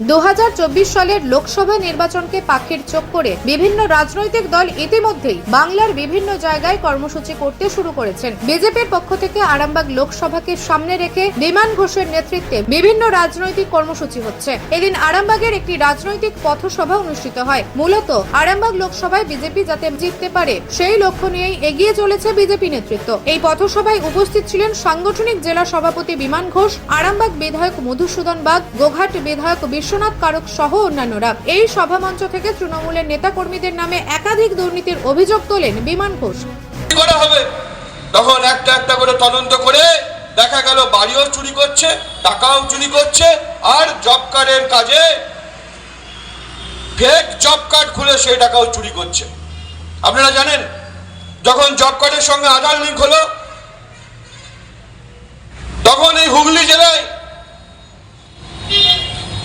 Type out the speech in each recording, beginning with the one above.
দু হাজার চব্বিশ সালের লোকসভা নির্বাচনকে পাখির চোখ করে বিভিন্ন রাজনৈতিক দল ইতিমধ্যেই বাংলার বিভিন্ন জায়গায় কর্মসূচি করতে শুরু করেছেন। বিজেপির পক্ষ থেকে আরামবাগ লোকসভাকে সামনে রেখে বিমান ঘোষের নেতৃত্বে বিভিন্ন রাজনৈতিক কর্মসূচি হচ্ছে। এদিন আরামবাগের একটি রাজনৈতিক পথসভা অনুষ্ঠিত হয়। মূলত আরামবাগ লোকসভায় বিজেপি যাতে জিততে পারে, সেই লক্ষ্য নিয়েই এগিয়ে চলেছে বিজেপি নেতৃত্ব। এই পথসভায় উপস্থিত ছিলেন সাংগঠনিক জেলা সভাপতি বিমান ঘোষ, আরামবাগ বিধায়ক মধুসূদন বাগ, গোঘাট বিধায়ক বিশ্বনাথ কারক সহ অন্যান্যরা। এই সভামঞ্চ থেকে তৃণমূলের নেতাকর্মীদের নামে একাধিক দুর্নীতির অভিযোগ তোলেন বিমান ঘোষ। করা হবে? তখন একটা একটা করে তদন্ত করে দেখা গেল বাড়িও চুরি করছে, টাকাও চুরি করছে, আর জব কার্ডের কাজে ফেক জব কার্ড খুলে সেই টাকাও চুরি করছে। আপনারা জানেন, যখন জব কার্ডের সঙ্গে আধার লিঙ্ক হলো, তখন এই হুগলি জেলায়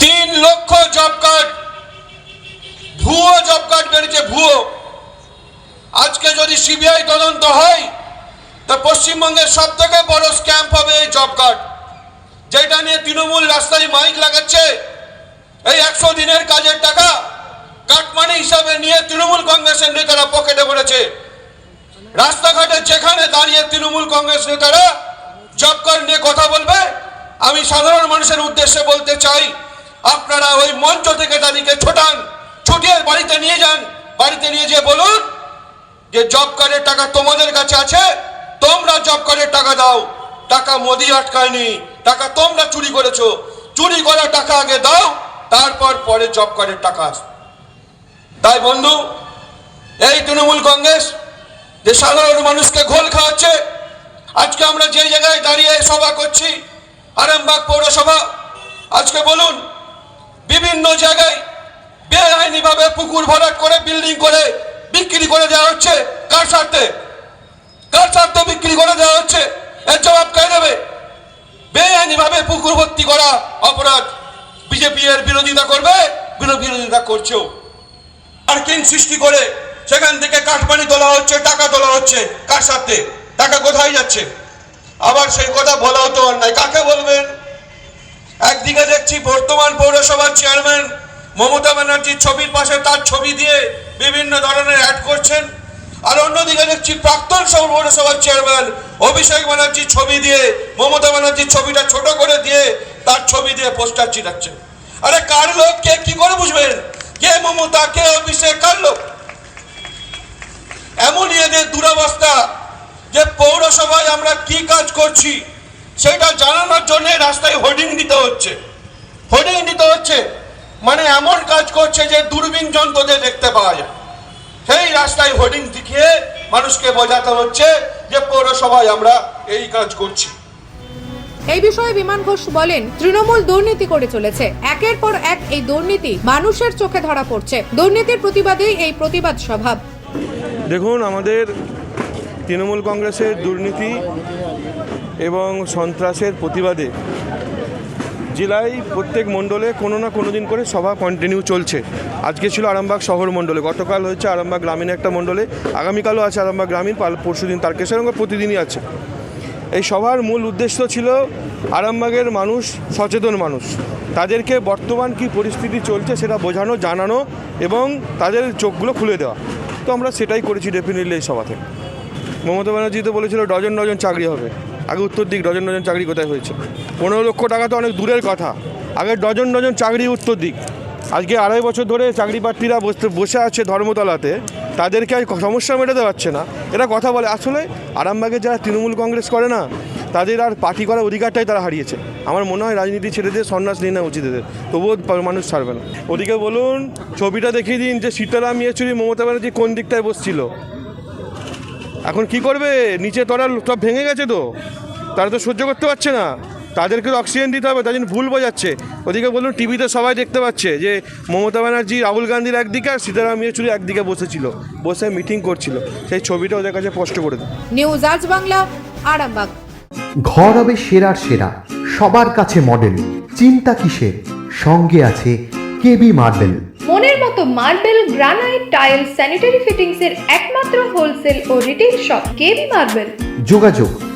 তিন লক্ষ জব কার্ড ভুয়ো জব কার্ড বেরিয়েছে ভুয়ো। আজকে যদি সিবিআই তদন্ত হয়, তা পশ্চিমবঙ্গের সব থেকে বড় স্ক্যাম্প হবে এই জব কার্ড যেটা নিয়ে তৃণমূল রাস্তায় মাইক লাগাচ্ছে, এই একশো দিনের কাজের টাকা কাটমানি হিসাবে নিয়ে তৃণমূল কংগ্রেসের নেতারা পকেটে পড়েছে রাস্তাঘাটে যেখানে দাঁড়িয়ে তৃণমূল কংগ্রেস নেতারা জব কার্ড নিয়ে কথা বলবে, আমি সাধারণ মানুষের উদ্দেশ্যে বলতে চাই, আপনারা ওই মঞ্চ থেকে তাদেরকে ছোটান, ছুটিয়ে বাড়িতে নিয়ে যান বাড়িতে নিয়ে যেয়ে বলুন যে জব কার্ডের টাকা তোমাদের কাছে আছে, তোমরা জব কার্ডের টাকা দাও। টাকা মোদি আটকায়নি, টাকা তোমরা চুরি করেছ। চুরি করা টাকা আগে দাও, তারপর পরে জব কার্ডের টাকা আসবে। তাই বন্ধু, এই তৃণমূল কংগ্রেস, যে সাধারণ মানুষকে ঘোল খাওয়াচ্ছে, আজকে আমরা যে জায়গায় দাঁড়িয়ে সভা করছি, আরামবাগ পৌরসভা, আজকে বলুন, বিভিন্ন জায়গায় বেআইনিভাবে পুকুর ভরাট করে বিল্ডিং করে বিক্রি করে দেওয়া হচ্ছে কার স্বার্থে? কার স্বার্থে বিক্রি করে দেওয়া হচ্ছে? এর জবাব কে দেবে? বেআইনিভাবে পুকুর ভর্তি করা অপরাধ। বিজেপি এর বিরোধিতা করবে, বিরো- বিরোধিতা করছেও। পার্কিং সৃষ্টি করে, সেখান থেকে কাঠমানি তোলা হচ্ছে, টাকা তোলা হচ্ছে। কার সাথে টাকা কোথায় যাচ্ছে? আবার সেই কথা বলা হতো অন্যায়। কাকে বলবেন? একদিকে দেখছি বর্তমান পৌরসভার চেয়ারম্যান মমতা ব্যানার্জির ছবির পাশে তার ছবি দিয়ে বিভিন্ন ধরনের অ্যাড করছেন। আর অন্যদিকে দেখছি প্রাক্তন পৌরসভার চেয়ারম্যান অভিষেক ব্যানার্জির ছবি দিয়ে, মমতা ব্যানার্জির ছবিটা ছোট করে দিয়ে তার ছবি দিয়ে পোস্টার চিটাচ্ছেন আরে কার লোক? কে কি করে বুঝবেন? কে মমতা? কে অভিষেক? কার লোক? এমনই এদের দুরবস্থা যে পৌরসভায় আমরা কি কাজ করছি, সেটা জানানোর জন্য রাস্তায় হোর্ডিং দিতে হচ্ছে। হোর্ডিং দিতে হচ্ছে। মানে এমন কাজ করছে যে দূরবীন যন্ত্রতে দেখতে পাওয়া যায়। সেই রাস্তায় হোর্ডিং দেখিয়ে মানুষকে বোঝাতে হচ্ছে যে পৌরসভায় আমরা এই কাজ করছি। এই বিষয়ে বিমান ঘোষ বলেন তৃণমূল দুর্নীতি করে চলেছে। একের পর এক এই দুর্নীতি মানুষের চোখে ধরা পড়ছে। দুর্নীতির প্রতিবাদেই এই প্রতিবাদ স্বভাব দেখুন আমাদের তৃণমূল কংগ্রেসের দুর্নীতি এবং সন্ত্রাসের প্রতিবাদে জেলায় প্রত্যেক মণ্ডলে কোনো না কোনো দিন করে সভা কন্টিনিউ চলছে। আজকে ছিল আরামবাগ শহর মণ্ডলে, গতকাল হয়েছে আরামবাগ গ্রামীণ একটা মণ্ডলে, আগামীকালও আছে আরামবাগ গ্রামীণ পরশু দিন তারকেশ্বর প্রতিদিনই আছে। এই সভার মূল উদ্দেশ্য ছিল আরামবাগের মানুষ সচেতন মানুষ। তাদেরকে বর্তমান কি পরিস্থিতি চলছে সেটা বোঝানো, জানানো এবং তাদের চোখগুলো খুলে দেওয়া। তো আমরা সেটাই করেছি ডেফিনেটলি এই সভাতে মমতা ব্যানার্জি তো বলেছিল, ডজন ডজন চাকরি হবে। আগে উত্তর দিক, ডজন ডজন চাকরি কোথায় হয়েছে? পনেরো লক্ষ টাকা তো অনেক দূরের কথা। আগে ডজন ডজন চাকরি উত্তর দিক। আজকে আড়াই বছর ধরে চাকরি প্রার্থীরা বসতে, বসে আছে ধর্মতলাতে। তাদেরকে আর সমস্যা মেটাতে পারছে না। এরা কথা বলে, আসলে আরামবাগে যারা তৃণমূল কংগ্রেস করে না, তাদের আর পার্টি করার অধিকারটাই তারা হারিয়েছে। আমার মনে হয় রাজনীতি ছেড়ে দিয়ে সন্ন্যাস নিয়ে নেওয়া উচিত এদের। তবুও মানুষ ছাড়বে না। ওদিকে বলুন, ছবিটা দেখিয়ে দিন যে সীতারাম ইয়েচুরি মমতা ব্যানার্জি কোন দিকটায় বসছিল। এখন কি করবে? নিচে তলার সব ভেঙে গেছে তো। তারা তো সহ্য করতে পারছে না। তাদেরকে তো অক্সিজেন দিতে হবে তার জন্য ভুল বোঝাচ্ছে। ওদিকে বলুন টিভিতে সবাই দেখতে পাচ্ছে যে মমতা ব্যানার্জি রাহুল গান্ধীর একদিকে আর সীতারাম ইয়েচুরি একদিকে বসেছিল বসে মিটিং করছিল। সেই ছবিটা ওদের কাছে স্পষ্ট করে দেয় নিউজ আজ বাংলা আরামবাগ। ঘর হবে সেরার সেরা সবার কাছে মডেল চিন্তা কিসের? সঙ্গে আছে কেবি মার্বেল মনের মতো মার্বেল গ্রানাইট টাইল স্যানিটারি ফিটিংসের একমাত্র হোলসেল ও রিটেল শপ কেবি মার্বেল যোগাযোগ